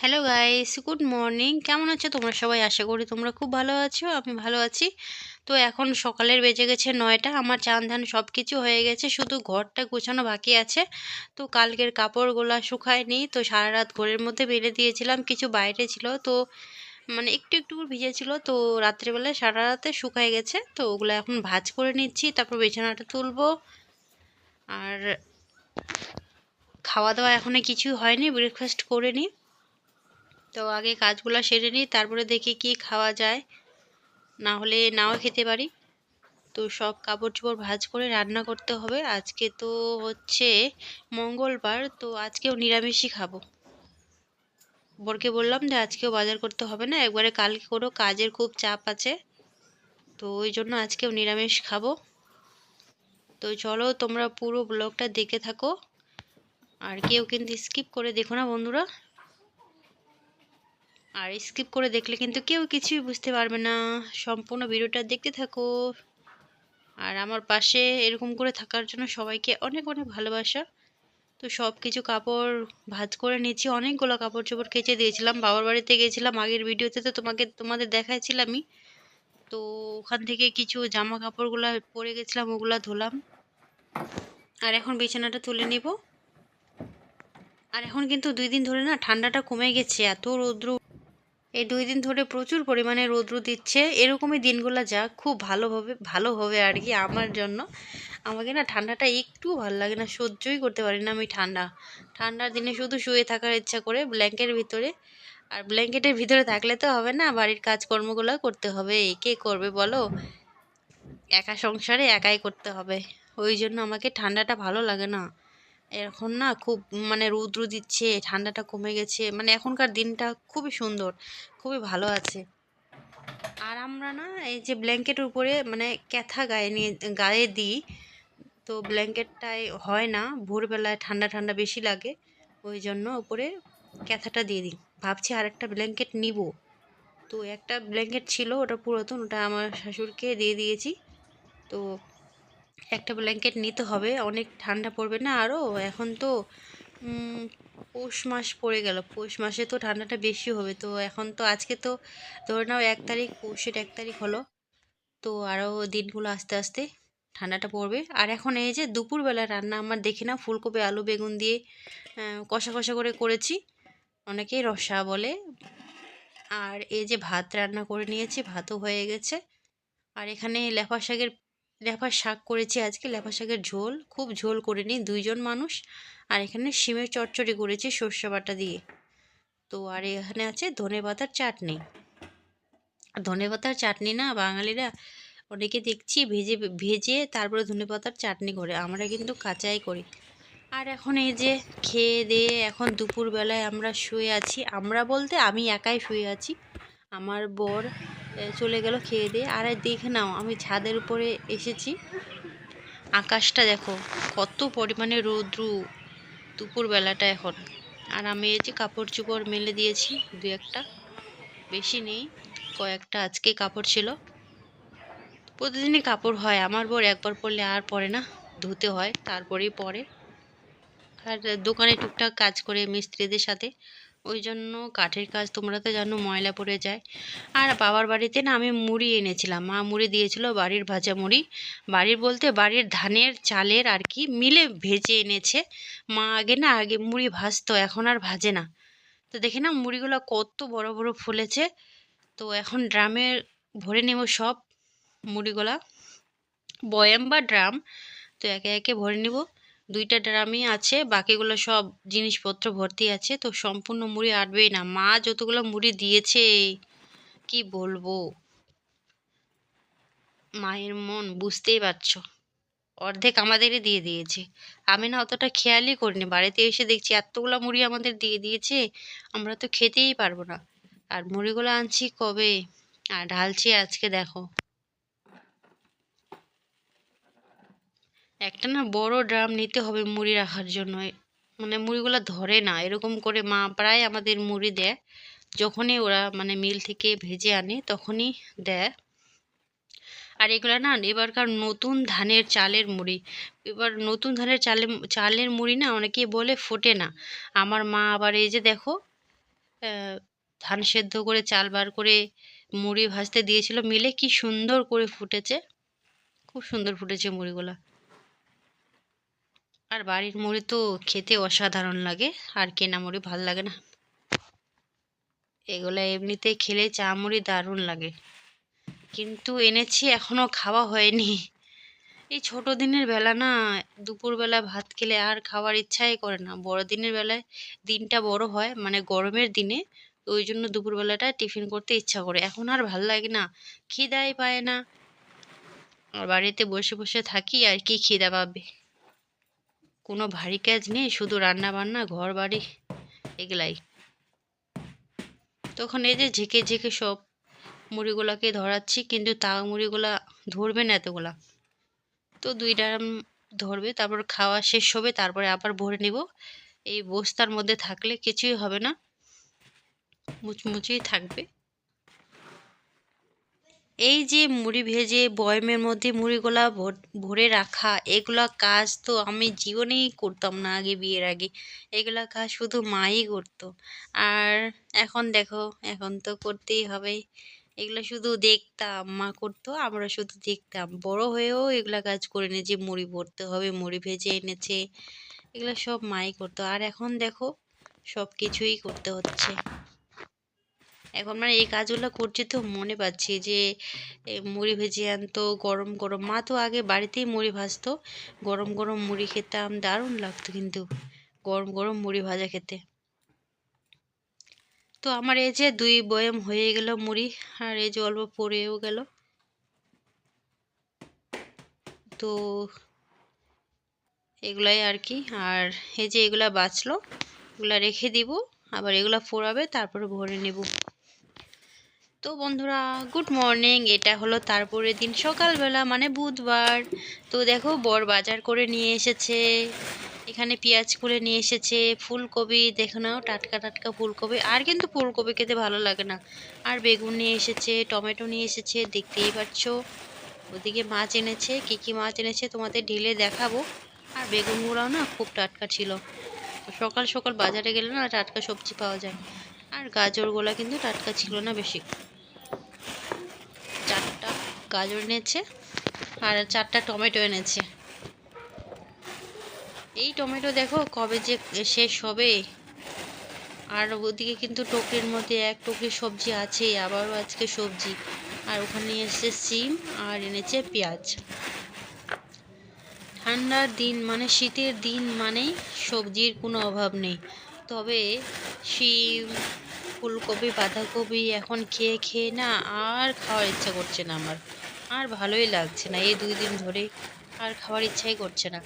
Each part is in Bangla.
হ্যালো গাইস গুড মর্নিং কেমন আছো তোমরা সবাই? আশা করি তোমরা খুব ভালো আছো, আমি ভালো আছি। তো এখন সকালের বেজে গেছে নয়টা, আমার চান ধান সব কিছু হয়ে গেছে, শুধু ঘরটা গোছানো বাকি আছে। তো কালকের কাপড়গুলো শুকায়নি, তো সারা রাত ঘরের মধ্যে বেঁধে দিয়েছিলাম, কিছু বাইরে ছিল, তো মানে একটু একটু ভিজেছিল তো রাত্রিবেলায় সারা রাতে শুকায় গেছে, তো ওগুলো এখন ভাজ করে নিচ্ছি, তারপর বিছানাটা তুলবো। আর খাওয়া দাওয়া এখনও কিছু হয়নি ব্রেকফাস্ট করে নিই। তো আগে কাজগুলো সেরে নিই, তারপরে দেখি কি খাওয়া যায়। না হলে নাও খেতে পারি। তো সব কাপড় চোপড় ভাজ করে রান্না করতে হবে। আজকে তো হচ্ছে মঙ্গলবার, তো আজকেও নিরামিষই খাব। বরকে বললাম যে আজকেও বাজার করতে হবে না, একবারে কালকে কোনো কাজের খুব চাপ আছে। তো ওই জন্য আজকেও নিরামিষ খাব। তো চলো তোমরা পুরো ব্লগটা দেখে থাকো। আর কেউ কিন্তু স্কিপ করে দেখো না বন্ধুরা। আর স্কিপ করে দেখলে কিন্তু কেউ কিছুই বুঝতে পারবে না। সম্পূর্ণ ভিডিওটা দেখতে থাকো। আর আমার পাশে এরকম করে থাকার জন্য সবাইকে অনেক অনেক ভালোবাসা। তো সব কিছু কাপড় ভাজ করে নিয়েছি। অনেকগুলো কাপড় চোপড় কেচে দিয়েছিলাম। বাবার বাড়িতে গিয়েছিলাম আগের ভিডিওতে তো তোমাকে, তোমাদের দেখাইছিলামই। তো ওখান থেকে কিছু জামা কাপড়গুলো পরে গেছিলাম, ওগুলো ধুলাম। আর এখন বিছানাটা তুলে নিব। আর এখন কিন্তু দুই দিন ধরে না ঠান্ডাটা কমে গেছে। এত রৌদ্র এই দুই দিন ধরে প্রচুর পরিমাণে রৌদ্র দিচ্ছে। এরকমই দিনগুলো যাক, খুব ভালোভাবে, ভালো হবে আর কি আমার জন্য। আমাকে না ঠান্ডাটা একটু ভালো লাগে না, সহ্যই করতে পারি না আমি ঠান্ডা। ঠান্ডার দিনে শুধু শুয়ে থাকার ইচ্ছা করে ব্ল্যাঙ্কেটের ভিতরে। আর ব্ল্যাঙ্কেটের ভিতরে থাকলে তো হবে না, বাড়ির কাজকর্মগুলো করতে হবে। কে করবে বলো? একা সংসারে একাই করতে হবে। ওই জন্য আমাকে ঠান্ডাটা ভালো লাগে না। এখন না খুব মানে রৌদ্র দিচ্ছে, ঠান্ডাটা কমে গেছে মানে এখনকার দিনটা খুবই সুন্দর, খুবই ভালো আছে। আর আমরা না এই যে ব্ল্যাঙ্কেটের উপরে মানে ক্যাথা গায়ে নিয়ে, গায়ে দিই, তো ব্ল্যাঙ্কেটটায় হয় না, ভোরবেলায় ঠান্ডা ঠান্ডা বেশি লাগে, ওই জন্য উপরে ক্যাথাটা দিয়ে দিই। ভাবছি আর একটা ব্ল্যাঙ্কেট নিব। তো একটা ব্ল্যাঙ্কেট ছিল, ওটা পুরাতন, ওটা আমার শাশুড়কে দিয়ে দিয়েছি। তো একটা ব্ল্যাঙ্কেট নিতে হবে। অনেক ঠান্ডা পড়বে না আরও এখন তো পৌষ মাস পড়ে গেল। পৌষ মাসে তো ঠান্ডাটা বেশি হবে। তো এখন তো আজকে তো, ধরে নাও এক তারিখ, পৌষের এক তারিখ হলো। তো আরও দিনগুলো আস্তে আস্তে ঠান্ডাটা পড়বে। আর এখন এই যে দুপুরবেলা রান্না আমার দেখি না ফুলকপি, আলু, বেগুন দিয়ে কষা কষা করে করেছি। অনেকেই রসা বলে। আর এই যে ভাত রান্না করে নিয়েছি, ভাতও হয়ে গেছে। আর এখানে লেফা শাকের লেফার শাক করেছি আজকে। লেফা শাকের ঝোল, খুব ঝোল করে নিই, দুইজন মানুষ। আর এখানে শিমের চচ্চড়ি করেছি সর্ষে বাটা দিয়ে। তো আর এখানে আছে ধনে পাতার চাটনি। ধনে পাতার চাটনি না, বাঙালিরা অনেকে দেখছি ভেজে ভেজে তারপরে ধনে পাতার চাটনি করে। আমরা কিন্তু কাঁচাই করি। আর এখন এই যে খেয়ে দিয়ে এখন দুপুরবেলায় আমরা শুয়ে আছি। আমরা বলতে আমি একাই শুয়ে আছি। আমার বর চলে গেল খেয়ে দিয়ে। আর দেখে নাও, আমি ছাদের উপরে এসেছি। আকাশটা দেখো, কত পরিমাণে রৌদ্রু দুপুরবেলাটা এখন। আর আমি এই যে কাপড় চোপড় মেলে দিয়েছি, দু একটা। বেশি নেই, কয়েকটা আজকে কাপড় ছিল। প্রতিদিনই কাপড় হয়, আমার বর একবার পরলে আর পরে না, ধুতে হয়, তারপরেই পরে। আর দোকানে টুকটাক কাজ করে মিস্ত্রিদের সাথে। ওই জন্য কাঠের কাজ তোমরা তো জানো ময়লা পড়ে যায়। আর বাবার বাড়িতে না আমি মুড়ি এনেছিলাম। মা মুড়ি দিয়েছিল বাড়ির ভাজা মুড়ি। বাড়ির বলতে বাড়ির ধানের, চালের আর কি মিলে ভেজে এনেছে। মা আগে না আগে মুড়ি ভাজতো, এখন আর ভাজে না। তো দেখে না মুড়িগুলো কত বড় বড় ফুলেছে। তো এখন ড্রামে ভরে নেব সব মুড়িগুলা। বয়াম বা ড্রাম, তো একে একে ভরে নিব। দুইটা ড্রামই আছে, বাকিগুলো সব জিনিসপত্র ভর্তি আছে, তো সম্পূর্ণ মুড়ি আটবেই না। মা যতগুলো মুড়ি দিয়েছে, কি বলব? মায়ের মন, বুঝতেই পারছ। অর্ধেক আমাদেরই দিয়ে দিয়েছে। আমি না অতটা খেয়ালই করিনি। বাড়িতে এসে দেখছি এতগুলো মুড়ি আমাদের দিয়ে দিয়েছে, আমরা তো খেতেই পারব না। আর মুড়িগুলো আনছি কবে? আর ঢালছি আজকে, দেখো। একটা না বড় ড্রাম নিতে হবে মুড়ি রাখার জন্য। মানে মুড়িগুলো ধরে না, এরকম করে মা প্রায় আমাদের মুড়ি দেয়। যখনই ওরা মানে মিল থেকে ভেজে আনে, তখনই দেয়। আর এগুলো না, এবারকার নতুন ধানের চালের মুড়ি। এবার নতুন ধানের চালের চালের মুড়ি না অনেকে বলে ফোটে না। আমার মা আবার এই যে দেখো ধান সেদ্ধ করে, চাল বার করে মুড়ি ভাজতে দিয়েছিল মিলে, কি সুন্দর করে ফুটেছে। খুব সুন্দর ফুটেছে মুড়িগুলা। আর বাড়ির মুড়ি তো খেতে অসাধারণ লাগে, আর কেনা মুড়ি ভালো লাগে না। এগুলো এমনিতে খেলে চা মুড়ি দারুণ লাগে। কিন্তু এনেছি, এখনও খাওয়া হয়নি। এই ছোট দিনের বেলা না, দুপুরবেলা ভাত খেলে আর খাওয়ার ইচ্ছাই করে না। বড় দিনের বেলায় দিনটা বড় হয় মানে গরমের দিনে ওই জন্য দুপুরবেলাটা টিফিন করতে ইচ্ছা করে। এখন আর ভালো লাগে না, খিদাই পায় না। আর বাড়িতে বসে বসে থাকি, আর কি খিদা পাবে? কোনো ভারী কাজ নেই, শুধু রান্না বান্না ঘর বাড়ি এগুলাই। তখন এই যে ঝেঁকে ঝেঁকে সব মুড়িগুলাকে ধরাচ্ছি, কিন্তু তা মুড়িগুলা ধরবে না এতগুলা। তো দুই ড্রাম ধরবে, তারপর খাওয়া শেষ হবে, তারপরে আবার ভরে নিব। এই বস্তার মধ্যে থাকলে কিছুই হবে না, মুচমুচেই থাকবে। এই যে মুড়ি ভেজে বয়মের মধ্যে মুড়িগুলা ভর- রাখা, এগুলা কাজ তো আমি জীবনেই করতাম না আগে বিয়ের আগে। এগুলা কাজ শুধু মাই করতো। আর এখন দেখো, এখন তো করতেই হবে। এগুলো শুধু দেখতাম মা করতো, আমরা শুধু দেখতাম। বড় হয়েও এগুলা কাজ করে নি যে মুড়ি ভরতে হবে, মুড়ি ভেজে এনেছে। এগুলো সব মাই করতো। আর এখন দেখো সব কিছুই করতে হচ্ছে। এখন মানে এই কাজগুলো করছি তো মনে পাচ্ছি যে মুড়ি ভেজে আনতো, গরম গরম। মা তো আগে বাড়িতেই মুড়ি ভাজতো। গরম গরম মুড়ি খেতাম দারুণ লাগতো কিন্তু, গরম গরম মুড়ি ভাজা খেতে। তো আমার এই যে দুই বয়ম হয়ে গেল মুড়ি, আর এই যে অল্প পড়েও গেল। তো এগুলাই আর কি, আর এই যে এগুলা বাঁচলো, এগুলা রেখে দিব, আবার এগুলা ফোড়াবে, তারপরে ভরে নেব। তো বন্ধুরা গুড মর্নিং এটা হলো তারপরের দিন সকালবেলা মানে বুধবার। তো দেখো, বর বাজার করে নিয়ে এসেছে, এখানে পেঁয়াজ করে নিয়ে এসেছে, ফুলকপি, দেখো নাও, টাটকা টাটকা ফুলকপি। আর কিন্তু ফুলকপি খেতে ভালো লাগে না। আর বেগুন নিয়ে এসেছে, টমেটো নিয়ে এসেছে, দেখতেই পাচ্ছ। ওদিকে মাছ এনেছে, কি কি মাছ এনেছে তোমাদের ঢেলে দেখাবো। আর বেগুনগুলোও না খুব টাটকা ছিল। সকাল সকাল বাজারে গেলে না টাটকা সবজি পাওয়া যায়। আর গাজরগুলো কিন্তু টাটকা ছিল না বেশি। গাজর এনেছে আর চারটা টমেটো এনেছে। এই টমেটো দেখো কবে যে শেষ হবে। আর ওদিকে কিন্তু টকরির মধ্যে এক টকরি সবজি আছে, আবারও আজকে সবজি। আর ওখানে এসেছে সিম আর এনেছে পেঁয়াজ। ঠান্ডার দিন মানে শীতের দিন মানেই সবজির কোনো অভাব নেই। তবে শিম ফুলকপি, বাঁধাকপি এখন খেয়ে খেয়ে না আর খাওয়ার ইচ্ছা করছে না আমার। আর ভালোই লাগছে না এই দুই দিন ধরে আর খাওয়ার ইচ্ছাই করছে না।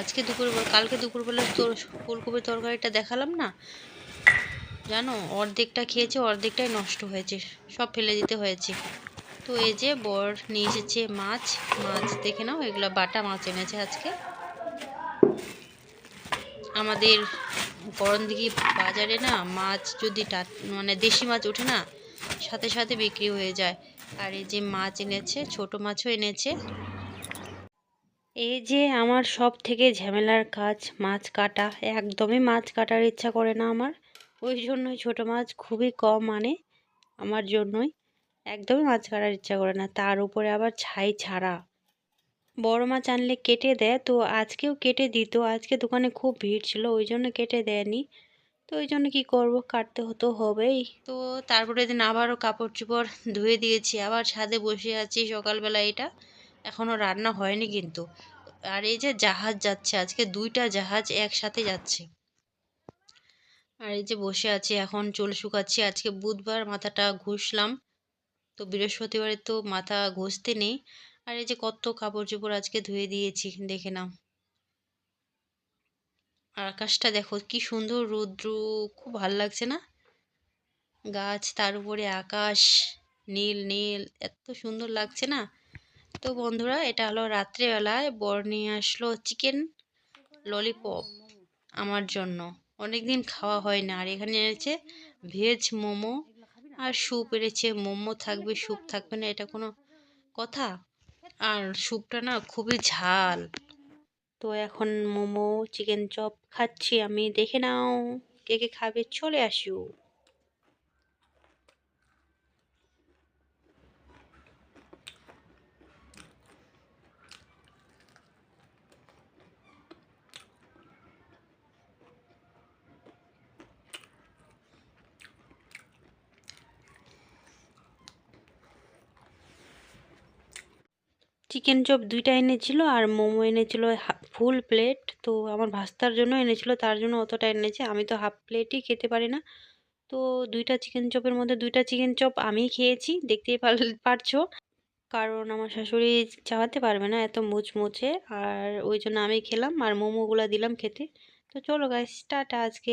আজকে দুপুর কালকে দুপুরবেলা তোর ফুলকপির তরকারিটা দেখালাম না? জানো, অর্ধেকটা খেয়েছে, অর্ধেকটাই নষ্ট হয়েছে। সব ফেলে দিতে হয়েছে। তো এই যে বর নিয়ে এসেছে মাছ। মাছ দেখে নাও, এগুলো বাটা মাছ এনেছে আজকে। আমাদের করণদিঘি বাজারে না মাছ যদি মানে দেশি মাছ ওঠে না, সাথে সাথে বিক্রি হয়ে যায়। আর এই যে মাছ এনেছে, ছোট মাছও এনেছে। এই যে আমার সব থেকে ঝামেলার কাজ, মাছ কাটা। একদমই মাছ কাটার ইচ্ছা করে না আমার। ওই জন্যই ছোট মাছ খুবই কম আনে, আমার জন্যই। একদমই মাছ কাটার ইচ্ছা করে না। তার উপরে আবার ছাই ছাড়া। বড় মাছ আনলে কেটে দেয়। তো আজকেও কেটে দিত। আজকে দোকানে খুব ভিড় ছিল, ওই জন্য কেটে দেয়নি। তো ওই জন্য কী করব? কাটতে হতো হবেই। তো তারপরে দিন আবারও কাপড় চোপড় ধুয়ে দিয়েছি। আবার ছাদে বসে আছি সকালবেলা এটা। এখনও রান্না হয়নি কিন্তু। আর এই যে জাহাজ যাচ্ছে, আজকে দুইটা জাহাজ একসাথে যাচ্ছে। আর এই যে বসে আছি, এখন চুল শুকাচ্ছি। আজকে বুধবার মাথাটা ঘষলাম। তো বৃহস্পতিবারে তো মাথা ঘষতে নেই। আর এই যে কত কাপড় চোপড় আজকে ধুয়ে দিয়েছি, দেখে নাও। আর আকাশটা দেখো কি সুন্দর রৌদ্র, খুব ভালো লাগছে না? গাছ, তার উপরে আকাশ, নীল নীল, এত সুন্দর লাগছে না? তো বন্ধুরা, এটা হলো রাত্রেবেলায় বর নিয়ে আসলো চিকেন ললিপপ আমার জন্য। অনেক দিন খাওয়া হয় না, আর এখানে এনেছে ভেজ মোমো, আর স্যুপ এনেছে মোমো থাকবে স্যুপ থাকবে না, এটা কোনো কথা? আর স্যুপটা না খুবই ঝাল। তো এখন মোমো চিকেন চপ খাচ্ছি, আমি দেখে নাও কে কে খাবে, চলে আসো চিকেন চপ দুইটা এনেছিল আর মোমো এনেছিল ফুল প্লেট তো আমার ভাস্তার জন্য এনেছিল, তার জন্য অতটা এনেছে। আমি তো হাফ প্লেটই খেতে পারি না। তো দুইটা চিকেন চপের মধ্যে দুইটা চিকেন চপ আমি খেয়েছি, দেখতেই পারছ? কারণ আমার শাশুড়ি চাওয়াতে পারবে না এত মুচমুচে। আর ওই জন্য আমি খেলাম আর মোমোগুলো দিলাম খেতে। তো চলো গাইস টাটা আজকে।